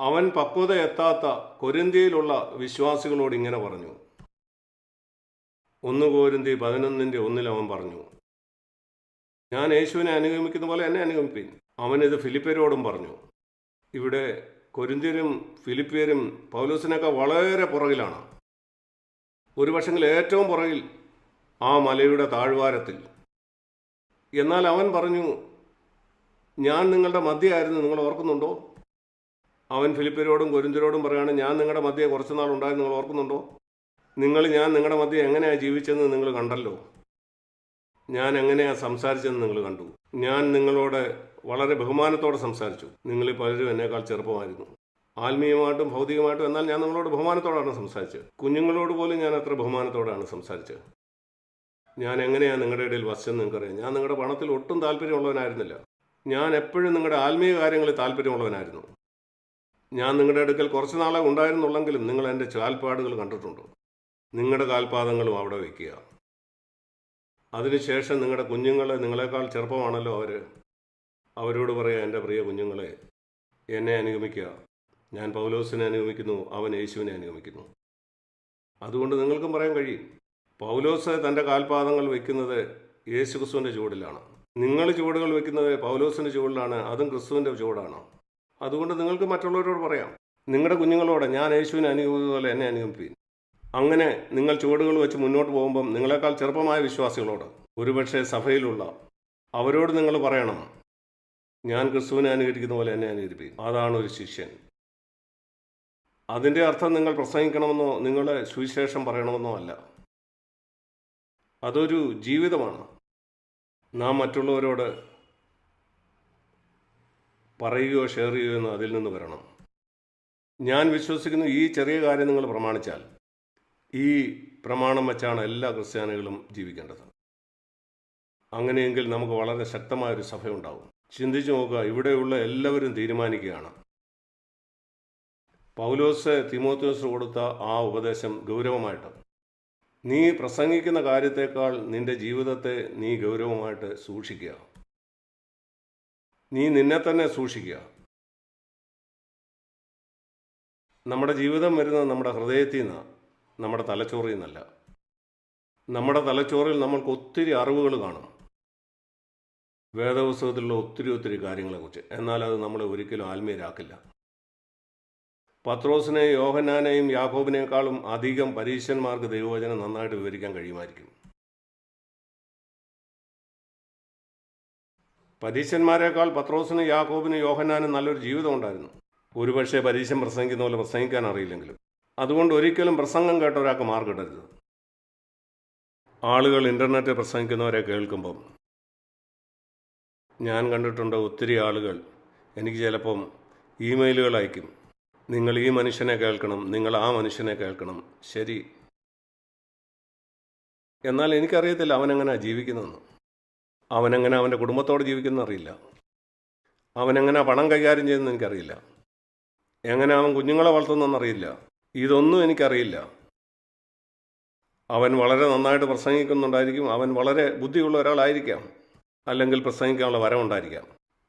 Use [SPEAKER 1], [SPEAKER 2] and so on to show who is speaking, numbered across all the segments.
[SPEAKER 1] അവൻ പക്വത എത്താത്ത കൊരിന്തിയിലുള്ള വിശ്വാസികളോട് ഇങ്ങനെ പറഞ്ഞു. ഒന്ന് കോരിന്തി പതിനൊന്നിന്റെ ഒന്നിൽ അവൻ പറഞ്ഞു ഞാൻ യേശുവിനെ അനുഗമിക്കുന്ന പോലെ എന്നെ അനുഗമിപ്പിൻ. അവനിത് ഫിലിപ്പേരോടും പറഞ്ഞു ഇവിടെ കൊരിന്തിയരും ഫിലിപ്പിയരും പൗലോസിനൊക്കെ വളരെ പുറകിലാണ്. ഒരു പക്ഷെങ്കിൽ ഏറ്റവും പുറകിൽ ആ മലയുടെ താഴ്വാരത്തിൽ. എന്നാൽ അവൻ പറഞ്ഞു ഞാൻ നിങ്ങളുടെ മധ്യയായിരുന്നു നിങ്ങൾ ഓർക്കുന്നുണ്ടോ? അവൻ ഫിലിപ്പിനോടും കൊരിന്ത്യരോടും പറയുകയാണ് ഞാൻ നിങ്ങളുടെ മധ്യയെ കുറച്ച് നാൾ ഉണ്ടായിരുന്നു നിങ്ങൾ ഓർക്കുന്നുണ്ടോ? നിങ്ങൾ ഞാൻ നിങ്ങളുടെ മധ്യ എങ്ങനെയാണ് ജീവിച്ചതെന്ന് നിങ്ങൾ കണ്ടല്ലോ. ഞാൻ എങ്ങനെയാണ് സംസാരിച്ചതെന്ന് നിങ്ങൾ കണ്ടു. ഞാൻ നിങ്ങളോട് വളരെ ബഹുമാനത്തോടെ സംസാരിച്ചു. നിങ്ങൾ പലരും എന്നേക്കാൾ ചെറുപ്പമായിരുന്നു. ആത്മീയമായിട്ടും ഭൗതികമായിട്ടും എന്നാൽ ഞാൻ നിങ്ങളോട് ബഹുമാനത്തോടാണ് സംസാരിച്ചത്. കുഞ്ഞുങ്ങളോട് പോലും ഞാൻ അത്ര ബഹുമാനത്തോടാണ് സംസാരിച്ചത്. ഞാൻ എങ്ങനെയാണ് നിങ്ങളുടെ ഇടയിൽ വശം നിങ്ങൾക്കറിയാം. ഞാൻ നിങ്ങളുടെ പണത്തിൽ ഒട്ടും താല്പര്യമുള്ളവനായിരുന്നില്ല. ഞാൻ എപ്പോഴും നിങ്ങളുടെ ആത്മീയ കാര്യങ്ങളിൽ താല്പര്യമുള്ളവനായിരുന്നു. ഞാൻ നിങ്ങളുടെ അടുക്കൽ കുറച്ച് നാളെ ഉണ്ടായിരുന്നുള്ളെങ്കിലും നിങ്ങൾ എന്റെ കാൽപ്പാടുകൾ കണ്ടിട്ടുണ്ടോ. നിങ്ങളുടെ കാൽപാദങ്ങളും അവിടെ വയ്ക്കുക അതിനുശേഷം നിങ്ങളുടെ കുഞ്ഞുങ്ങളെ നിങ്ങളെക്കാൾ ചെറുപ്പമാണല്ലോ അവർ അവരോട് പറയുക എന്റെ പ്രിയ കുഞ്ഞുങ്ങളെ എന്നെ അനുഗമിക്കുക. ഞാൻ പൗലോസിനെ അനുഗമിക്കുന്നു അവൻ യേശുവിനെ അനുഗമിക്കുന്നു. അതുകൊണ്ട് നിങ്ങൾക്കും പറയാൻ കഴിയും. പൗലോസ് തന്റെ കാൽപാദങ്ങൾ വയ്ക്കുന്നത് യേശു ക്രിസ്തുവിന്റെ ചുവടിലാണ്. നിങ്ങൾ ചുവടുകൾ വയ്ക്കുന്നത് പൗലോസിന്റെ ചുവടിലാണ് അതും ക്രിസ്തുവിന്റെ ചുവടാണ്. അതുകൊണ്ട് നിങ്ങൾക്ക് മറ്റുള്ളവരോട് പറയാം. നിങ്ങളുടെ കുഞ്ഞുങ്ങളോട് ഞാൻ യേശുവിനെ അനുഗമിക്കുന്ന പോലെ എന്നെ അനുഗമിപ്പിക്കും അങ്ങനെ നിങ്ങൾ ചുവടുകൾ വെച്ച് മുന്നോട്ട് പോകുമ്പം നിങ്ങളെക്കാൾ ചെറുപ്പമായ വിശ്വാസികളോട് ഒരുപക്ഷെ സഭയിലുള്ള അവരോട് നിങ്ങൾ പറയണം ഞാൻ ക്രിസ്തുവിനെ അനുകരിക്കുന്ന പോലെ എന്നെ അനുകരിപ്പിക്കും അതാണ് ഒരു ശിഷ്യൻ. അതിന്റെ അർത്ഥം നിങ്ങൾ പ്രസംഗിക്കണമെന്നോ നിങ്ങളെ സുവിശേഷം പറയണമെന്നോ അല്ല. അതൊരു ജീവിതമാണ്. നാം മറ്റുള്ളവരോട് പറയുകയോ ഷെയർ ചെയ്യുകയോ എന്ന് അതിൽ നിന്ന് വരണം. ഞാൻ വിശ്വസിക്കുന്നു ഈ ചെറിയ കാര്യം നിങ്ങൾ പ്രമാണിച്ചാൽ ഈ പ്രമാണം വെച്ചാണ് എല്ലാ ക്രിസ്ത്യാനികളും ജീവിക്കേണ്ടത്. അങ്ങനെയെങ്കിൽ നമുക്ക് വളരെ ശക്തമായൊരു സഭയുണ്ടാവും ചിന്തിച്ചു നോക്കുക ഇവിടെയുള്ള എല്ലാവരും തീരുമാനിക്കുകയാണ്. പൗലോസ് തിമോത്യോസ് കൊടുത്ത ആ ഉപദേശം ഗൗരവമായിട്ട്. നീ പ്രസംഗിക്കുന്ന കാര്യത്തേക്കാൾ നിന്റെ ജീവിതത്തെ നീ ഗൗരവമായിട്ട് സൂക്ഷിക്കുക. നീ നിന്നെ തന്നെ സൂക്ഷിക്കുക. നമ്മുടെ ജീവിതം വരുന്നത് നമ്മുടെ ഹൃദയത്തിൽ നിന്നാണ് നമ്മുടെ തലച്ചോറിൽ നിന്നല്ല. നമ്മുടെ തലച്ചോറിൽ നമ്മൾക്ക് ഒത്തിരി അറിവുകൾ കാണും. വേദപുസ്തകത്തിലുള്ള ഒത്തിരി ഒത്തിരി കാര്യങ്ങളെക്കുറിച്ച്. എന്നാൽ അത് നമ്മളെ ഒരിക്കലും ആത്മീയരാക്കില്ല. പത്രോസിനെയും യോഹനാനെയും യാക്കോബിനേക്കാളും അധികം പരീക്ഷന്മാർക്ക് ദൈവവചനം നന്നായിട്ട് വിവരിക്കാൻ കഴിയുമായിരിക്കും. പരീക്ഷന്മാരെക്കാൾ പത്രോസിനും യാക്കോബിനും യോഹനാനും നല്ലൊരു ജീവിതം ഉണ്ടായിരുന്നു. ഒരുപക്ഷെ പരീശൻ പ്രസംഗിക്കുന്ന പോലെ പ്രസംഗിക്കാൻ അറിയില്ലെങ്കിലും. അതുകൊണ്ട് ഒരിക്കലും പ്രസംഗം കേട്ട ഒരാൾക്ക് മാർക്കിടരുത് ആളുകൾ ഇന്റർനെറ്റിൽ പ്രസംഗിക്കുന്നവരെ കേൾക്കുമ്പം ഞാൻ കണ്ടിട്ടുണ്ട് ഒത്തിരി ആളുകൾ എനിക്ക് ചിലപ്പം ഇമെയിലുകൾ അയക്കും. നിങ്ങൾ ഈ മനുഷ്യനെ കേൾക്കണം നിങ്ങൾ ആ മനുഷ്യനെ കേൾക്കണം. ശരി. എന്നാൽ എനിക്കറിയത്തില്ല അവനെങ്ങനെയാണ് ജീവിക്കുന്നതെന്ന്. അവനെങ്ങനെ അവന്റെ കുടുംബത്തോട് ജീവിക്കുന്ന അറിയില്ല. അവനെങ്ങനെ പണം കൈകാര്യം ചെയ്യുന്നത് എനിക്കറിയില്ല. എങ്ങനെ അവൻ കുഞ്ഞുങ്ങളെ വളർത്തുന്നതെന്നറിയില്ല ഇതൊന്നും എനിക്കറിയില്ല. അവൻ വളരെ നന്നായിട്ട് പ്രസംഗിക്കുന്നുണ്ടായിരിക്കും. അവൻ വളരെ ബുദ്ധിയുള്ള ഒരാളായിരിക്കാം. അല്ലെങ്കിൽ പ്രസംഗിക്കാനുള്ള വരമുണ്ടായിരിക്കാം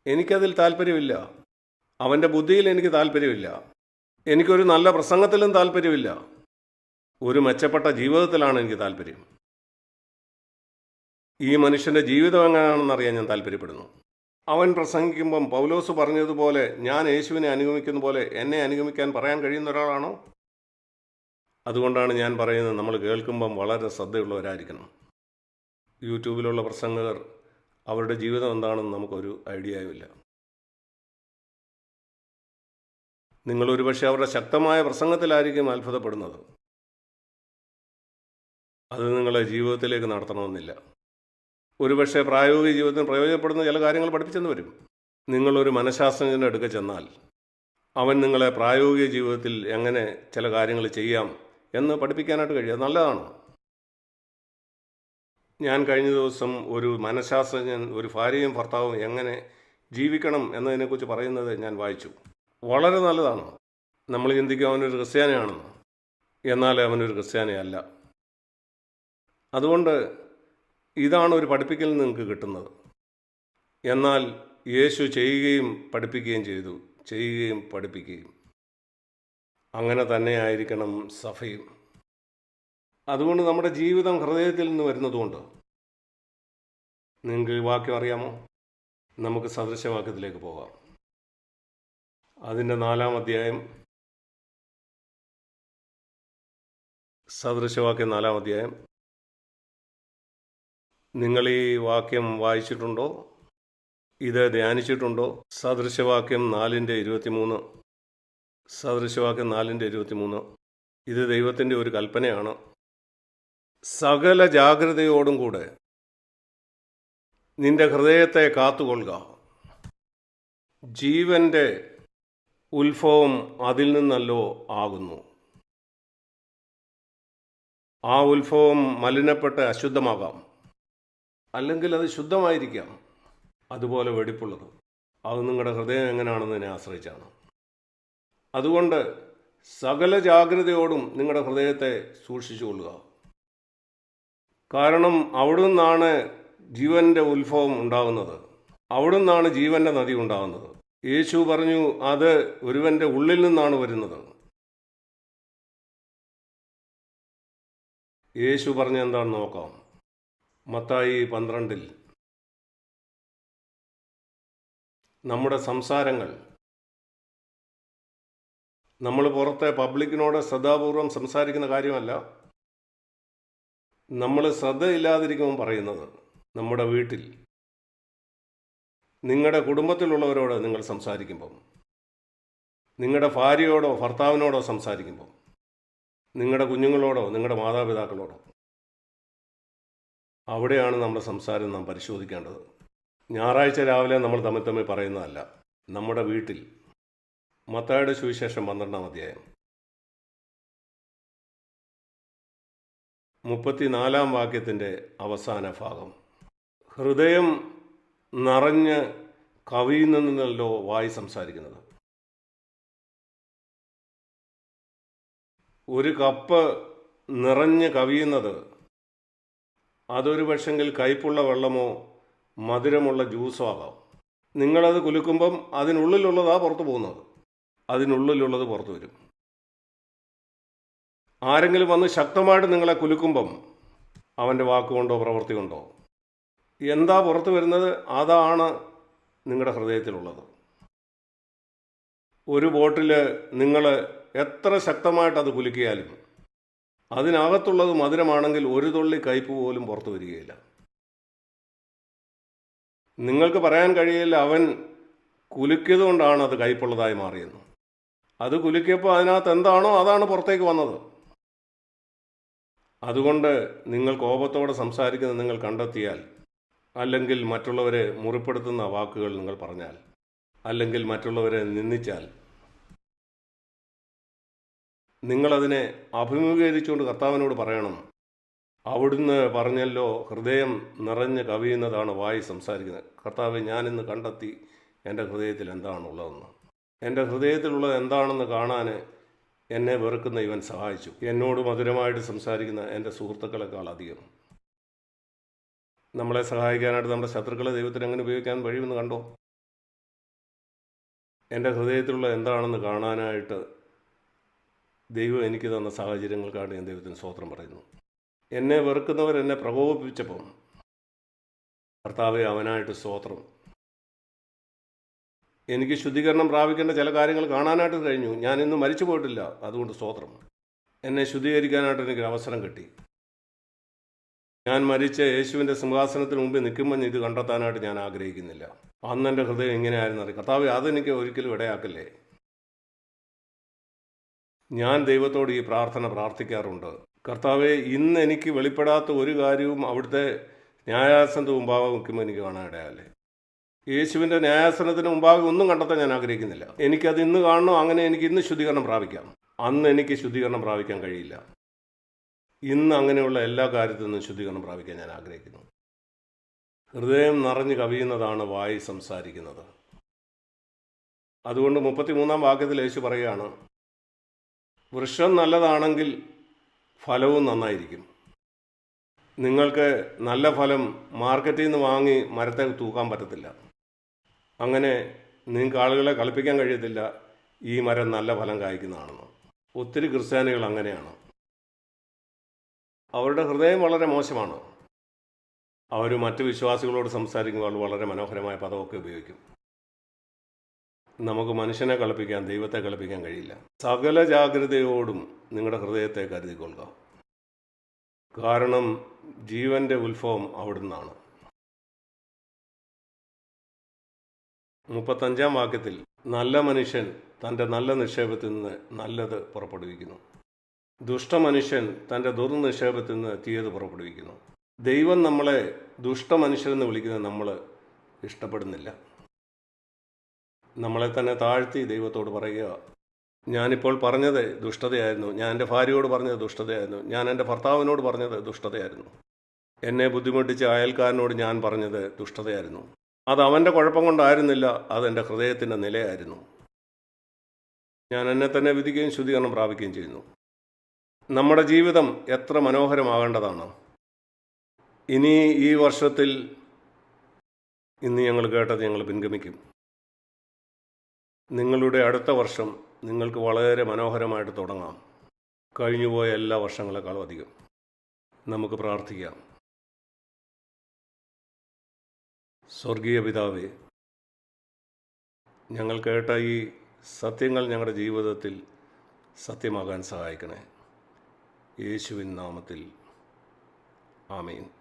[SPEAKER 1] എനിക്കതിൽ താല്പര്യമില്ല. അവന്റെ ബുദ്ധിയിൽ എനിക്ക് താല്പര്യമില്ല. എനിക്കൊരു നല്ല പ്രസംഗത്തിലും താല്പര്യമില്ല. ഒരു മെച്ചപ്പെട്ട ജീവിതത്തിലാണ് എനിക്ക് താല്പര്യം. ഈ മനുഷ്യന്റെ ജീവിതം എങ്ങനെയാണെന്ന് അറിയാൻ ഞാൻ താല്പര്യപ്പെടുന്നു. അവൻ പ്രസംഗിക്കുമ്പം പൗലോസ് പറഞ്ഞതുപോലെ ഞാൻ യേശുവിനെ അനുഗമിക്കുന്ന പോലെ എന്നെ അനുഗമിക്കാൻ പറയാൻ കഴിയുന്ന ഒരാളാണോ? അതുകൊണ്ടാണ് ഞാൻ പറയുന്നത് നമ്മൾ കേൾക്കുമ്പം വളരെ ശ്രദ്ധയുള്ളവരായിരിക്കണം. യൂട്യൂബിലുള്ള പ്രസംഗകർ അവരുടെ ജീവിതം എന്താണെന്ന് നമുക്കൊരു ഐഡിയയുമില്ല. നിങ്ങൾ ഒരുപക്ഷെ അവരുടെ ശക്തമായ പ്രസംഗത്തിലായിരിക്കും അത്ഭുതപ്പെടുന്നത്. അത് നിങ്ങളെ ജീവിതത്തിലേക്ക് നടത്തണമെന്നില്ല. ഒരുപക്ഷെ പ്രായോഗിക ജീവിതത്തിന് പ്രയോജനപ്പെടുന്ന ചില കാര്യങ്ങൾ പഠിപ്പിച്ചെന്ന് വരും. നിങ്ങളൊരു മനഃശാസ്ത്രജ്ഞന്റെ അടുക്ക ചെന്നാൽ അവൻ നിങ്ങളെ പ്രായോഗിക ജീവിതത്തിൽ എങ്ങനെ ചില കാര്യങ്ങൾ ചെയ്യാം എന്ന് പഠിപ്പിക്കാനായിട്ട് കഴിയും. നല്ലതാണ്. ഞാൻ കഴിഞ്ഞ ദിവസം ഒരു മനഃശാസ്ത്രജ്ഞൻ ഒരു ഭാര്യയും ഭർത്താവും എങ്ങനെ ജീവിക്കണം എന്നതിനെക്കുറിച്ച് പറയുന്നത് ഞാൻ വായിച്ചു. വളരെ നല്ലതാണ്. നമ്മൾ ചിന്തിക്കും അവനൊരു ക്രിസ്ത്യാനിയാണെന്ന്. എന്നാൽ അവനൊരു ക്രിസ്ത്യാനിയല്ല. അതുകൊണ്ട് ഇതാണ് ഒരു പഠിപ്പിക്കൽ നിങ്ങൾക്ക് കിട്ടുന്നത്. എന്നാൽ യേശു ചെയ്യുകയും പഠിപ്പിക്കുകയും ചെയ്തു ചെയ്യുകയും പഠിപ്പിക്കുകയും. അങ്ങനെ തന്നെ ആയിരിക്കണം സഭയും. അതുകൊണ്ട് നമ്മുടെ ജീവിതം ഹൃദയത്തിൽ നിന്ന് വരുന്നതുകൊണ്ട്. നിങ്ങൾക്ക് വാക്യം അറിയാമോ? നമുക്ക് സദൃശവാക്യത്തിലേക്ക് പോകാം. അതിന്റെ നാലാം അധ്യായം. സദൃശവാക്യം നാലാം അധ്യായം. നിങ്ങൾ ഈ വാക്യം വായിച്ചിട്ടുണ്ടോ? ഇത് ധ്യാനിച്ചിട്ടുണ്ടോ? സദൃശവാക്യം നാലിന്റെ ഇരുപത്തിമൂന്ന്. സദൃശവാക്യം നാലിന്റെ ഇരുപത്തിമൂന്ന്. ഇത് ദൈവത്തിന്റെ ഒരു കൽപ്പനയാണ്. സകല ജാഗ്രതയോടും കൂടെ നിന്റെ ഹൃദയത്തെ കാത്തുകൊള്ളുക. ജീവന്റെ ഉത്ഭവം അതിൽ നിന്നല്ലോ ആകുന്നു. ആ ഉത്ഭവം മലിനപ്പെട്ട് അശുദ്ധമാകാം. അല്ലെങ്കിൽ അത് ശുദ്ധമായിരിക്കാം. അതുപോലെ വെടിപ്പുള്ളത്. അത് നിങ്ങളുടെ ഹൃദയം എങ്ങനെയാണെന്നതിനെ ആശ്രയിച്ചാണ്. അതുകൊണ്ട് സകല ജാഗ്രതയോടും നിങ്ങളുടെ ഹൃദയത്തെ സൂക്ഷിച്ചുകൊള്ളുക കാരണം അവിടെ നിന്നാണ് ജീവന്റെ ഉത്ഭവം ഉണ്ടാകുന്നത് അവിടെ നിന്നാണ് ജീവന്റെ നദി ഉണ്ടാകുന്നത് യേശു പറഞ്ഞു അത് ഒരുവന്റെ ഉള്ളിൽ നിന്നാണ് വരുന്നത്. യേശു പറഞ്ഞ എന്താണെന്ന് നോക്കാം. മത്തായി പന്ത്രണ്ടിൽ. നമ്മുടെ സംസാരങ്ങൾ. നമ്മൾ പുറത്തെ പബ്ലിക്കിനോട് ശ്രദ്ധാപൂർവം സംസാരിക്കുന്ന കാര്യമല്ല. നമ്മൾ ശ്രദ്ധയില്ലാതിരിക്കുമ്പോൾ പറയുന്നത് നമ്മുടെ വീട്ടിൽ. നിങ്ങളുടെ കുടുംബത്തിലുള്ളവരോട് നിങ്ങൾ സംസാരിക്കുമ്പം. നിങ്ങളുടെ ഭാര്യയോടോ ഭർത്താവിനോടോ സംസാരിക്കുമ്പം. നിങ്ങളുടെ കുഞ്ഞുങ്ങളോടോ നിങ്ങളുടെ മാതാപിതാക്കളോടോ. അവിടെയാണ് നമ്മുടെ സംസാരം നാം പരിശോധിക്കേണ്ടത്. ഞായറാഴ്ച രാവിലെ നമ്മൾ തമ്മിൽ തമ്മിൽ പറയുന്നതല്ല നമ്മുടെ വീട്ടിൽ. മത്തായുടെ സുവിശേഷം പന്ത്രണ്ടാം അധ്യായം. മുപ്പത്തിനാലാം വാക്യത്തിന്റെ അവസാന ഭാഗം. ഹൃദയം നിറഞ്ഞ് കവിയിൽ നിന്നല്ലോ വായി സംസാരിക്കുന്നത്. ഒരു കപ്പ് നിറഞ്ഞ് കവിയുന്നത് അതൊരു പക്ഷെങ്കിൽ കയ്പുള്ള വെള്ളമോ മധുരമുള്ള ജ്യൂസോ ആകാം. നിങ്ങളത് കുലുക്കുമ്പം അതിനുള്ളിലുള്ളതാ പുറത്തു പോകുന്നത്. അതിനുള്ളിലുള്ളത് പുറത്തു വരും. ആരെങ്കിലും വന്ന് ശക്തമായിട്ട് നിങ്ങളെ കുലുക്കുമ്പം അവന്റെ വാക്കുകൊണ്ടോ പ്രവൃത്തി കൊണ്ടോ എന്താ പുറത്തു വരുന്നത് അതാണ് നിങ്ങളുടെ ഹൃദയത്തിലുള്ളത്. ഒരു ബോട്ടിൽ നിങ്ങൾ എത്ര ശക്തമായിട്ട് അത് കുലുക്കിയാലും അതിനകത്തുള്ളത് മധുരമാണെങ്കിൽ ഒരു തുള്ളി കയ്പ് പോലും പുറത്തു വരികയില്ല. നിങ്ങൾക്ക് പറയാൻ കഴിയില്ല അവൻ കുലുക്കിയത് കൊണ്ടാണ് അത് കയ്പുള്ളതായി മാറിയെന്ന്. അത് കുലുക്കിയപ്പോൾ അതിനകത്ത് എന്താണോ അതാണ് പുറത്തേക്ക് വന്നത്. അതുകൊണ്ട് നിങ്ങൾ കോപത്തോടെ സംസാരിക്കുന്നത് നിങ്ങൾ കണ്ടെത്തിയാൽ അല്ലെങ്കിൽ മറ്റുള്ളവരെ മുറിപ്പെടുത്തുന്ന വാക്കുകൾ നിങ്ങൾ പറഞ്ഞാൽ അല്ലെങ്കിൽ മറ്റുള്ളവരെ നിന്ദിച്ചാൽ നിങ്ങളതിനെ അഭിമുഖീകരിച്ചുകൊണ്ട് കർത്താവിനോട് പറയണം. അവിടുന്ന് പറഞ്ഞല്ലോ ഹൃദയം നിറഞ്ഞ് കവിയുന്നതാണ് വായി സംസാരിക്കുന്നത്. കർത്താവ് ഞാനിന്ന് കണ്ടെത്തി എന്റെ ഹൃദയത്തിൽ എന്താണുള്ളതെന്ന്. എന്റെ ഹൃദയത്തിലുള്ളത് എന്താണെന്ന് കാണാൻ എന്നെ വെറുക്കുന്ന ഇവൻ സഹായിച്ചു. എന്നോട് മധുരമായിട്ട് സംസാരിക്കുന്ന എന്റെ സുഹൃത്തുക്കളെക്കാൾ അധികം. നമ്മളെ സഹായിക്കാനായിട്ട് നമ്മുടെ ശത്രുക്കളെ ദൈവത്തിന് എങ്ങനെ ഉപയോഗിക്കാൻ കഴിയുമെന്ന് കണ്ടോ? എന്റെ ഹൃദയത്തിലുള്ള എന്താണെന്ന് കാണാനായിട്ട് ദൈവം എനിക്ക് തന്ന സാഹചര്യങ്ങൾക്കാണ് ഞാൻ ദൈവത്തിന് സ്തോത്രം പറയുന്നു എന്നെ വെറുക്കുന്നവർ എന്നെ പ്രകോപിപ്പിച്ചപ്പം കർത്താവെ അവനായിട്ട് സ്തോത്രം. എനിക്ക് ശുദ്ധീകരണം പ്രാപിക്കേണ്ട ചില കാര്യങ്ങൾ കാണാനായിട്ട് കഴിഞ്ഞു. ഞാൻ ഇന്ന് മരിച്ചു പോയിട്ടില്ല. അതുകൊണ്ട് സ്തോത്രം. എന്നെ ശുദ്ധീകരിക്കാനായിട്ട് എനിക്ക് അവസരം കിട്ടി. ഞാൻ മരിച്ച യേശുവിന്റെ സിംഹാസനത്തിന് മുമ്പിൽ നിൽക്കുമ്പോൾ ഇത് കണ്ടെത്താനായിട്ട് ഞാൻ ആഗ്രഹിക്കുന്നില്ല. അന്ന് എന്റെ ഹൃദയം എങ്ങനെയായിരുന്നു കർത്താവ് അതെനിക്ക് ഒരിക്കലും ഇടയാക്കല്ലേ? ഞാൻ ദൈവത്തോട് ഈ പ്രാർത്ഥന പ്രാർത്ഥിക്കാറുണ്ട്. കർത്താവെ ഇന്ന് എനിക്ക് വെളിപ്പെടാത്ത ഒരു കാര്യവും അവിടുത്തെ ന്യായാസനത്തിന് മുമ്പാകെ നിൽക്കുമ്പോൾ എനിക്ക് കാണാൻ ഇടയാല്ലേ യേശുവിന്റെ ന്യായാസനത്തിന് മുമ്പാകെ ഒന്നും കണ്ടെത്താൻ ഞാൻ ആഗ്രഹിക്കുന്നില്ല. എനിക്കത് ഇന്ന് കാണണോ? അങ്ങനെ എനിക്ക് ഇന്ന് ശുദ്ധീകരണം പ്രാപിക്കാം. അന്ന് എനിക്ക് ശുദ്ധീകരണം പ്രാപിക്കാൻ കഴിയില്ല. ഇന്ന് അങ്ങനെയുള്ള എല്ലാ കാര്യത്തിൽ നിന്നും ശുദ്ധീകരണം പ്രാപിക്കാൻ ഞാൻ ആഗ്രഹിക്കുന്നു. ഹൃദയം നിറഞ്ഞു കവിയുന്നതാണ് വായി സംസാരിക്കുന്നത്. അതുകൊണ്ട് മുപ്പത്തിമൂന്നാം വാക്യത്തിൽ യേശു പറയുകയാണ് വൃക്ഷം നല്ലതാണെങ്കിൽ ഫലവും നന്നായിരിക്കും. നിങ്ങൾക്ക് നല്ല ഫലം മാർക്കറ്റിൽ നിന്ന് വാങ്ങി മരത്തെ തൂക്കാൻ പറ്റത്തില്ല. അങ്ങനെ നിങ്ങൾക്ക് ആളുകളെ കളിപ്പിക്കാൻ കഴിയത്തില്ല. ഈ മരം നല്ല ഫലം കായ്ക്കുന്നതാണെന്ന്. ഒത്തിരി ക്രിസ്ത്യാനികൾ അങ്ങനെയാണ്. അവരുടെ ഹൃദയം വളരെ മോശമാണ്. അവർ മറ്റ് വിശ്വാസികളോട് സംസാരിക്കുമ്പോൾ വളരെ മനോഹരമായ പദമൊക്കെ ഉപയോഗിക്കും. നമുക്ക് മനുഷ്യനെ കളിപ്പിക്കാൻ ദൈവത്തെ കളിപ്പിക്കാൻ കഴിയില്ല. സകല ജാഗ്രതയോടും നിങ്ങളുടെ ഹൃദയത്തെ കരുതിക്കൊള്ളുക. കാരണം ജീവന്റെ ഉത്ഭവം അവിടുന്നാണ്. മുപ്പത്തഞ്ചാം വാക്യത്തിൽ നല്ല മനുഷ്യൻ തന്റെ നല്ല നിക്ഷേപത്തിൽ നിന്ന് നല്ലത് പുറപ്പെടുവിക്കുന്നു. ദുഷ്ടമനുഷ്യൻ തന്റെ ദുർനിക്ഷേപത്തിൽ നിന്ന് തീയത് പുറപ്പെടുവിക്കുന്നു. ദൈവം നമ്മളെ ദുഷ്ടമനുഷ്യരെന്ന് വിളിക്കുന്നത് നമ്മൾ ഇഷ്ടപ്പെടുന്നില്ല. നമ്മളെ തന്നെ താഴ്ത്തി ദൈവത്തോട് പറയുക. ഞാനിപ്പോൾ പറഞ്ഞത് ദുഷ്ടതയായിരുന്നു. ഞാൻ എന്റെ ഭാര്യയോട് പറഞ്ഞത് ദുഷ്ടതയായിരുന്നു. ഞാൻ എന്റെ ഭർത്താവിനോട് പറഞ്ഞത് ദുഷ്ടതയായിരുന്നു. എന്നെ ബുദ്ധിമുട്ടിച്ച അയൽക്കാരനോട് ഞാൻ പറഞ്ഞത് ദുഷ്ടതയായിരുന്നു. അത് അവന്റെ കുഴപ്പം കൊണ്ടായിരുന്നില്ല അതെന്റെ ഹൃദയത്തിന്റെ നിലയായിരുന്നു. ഞാൻ എന്നെ തന്നെ വിധിക്കുകയും ശുദ്ധീകരണം പ്രാപിക്കുകയും ചെയ്യുന്നു. നമ്മുടെ ജീവിതം എത്ര മനോഹരമാകേണ്ടതാണ്. ഇനി ഈ വർഷത്തിൽ ഇന്ന് ഞങ്ങൾ കേട്ടത് ഞങ്ങൾ പിൻഗമിക്കും. നിങ്ങളുടെ അടുത്ത വർഷം നിങ്ങൾക്ക് വളരെ മനോഹരമായിട്ട് തുടങ്ങാം. കഴിഞ്ഞുപോയ എല്ലാ വർഷങ്ങളെക്കാളും അധികം. നമുക്ക് പ്രാർത്ഥിക്കാം. സ്വർഗീയ പിതാവേ ഞങ്ങൾ കേട്ട ഈ സത്യങ്ങൾ ഞങ്ങളുടെ ജീവിതത്തിൽ സത്യമാകാൻ സഹായിക്കണേ യേശുവിൻ നാമത്തിൽ. ആമീൻ.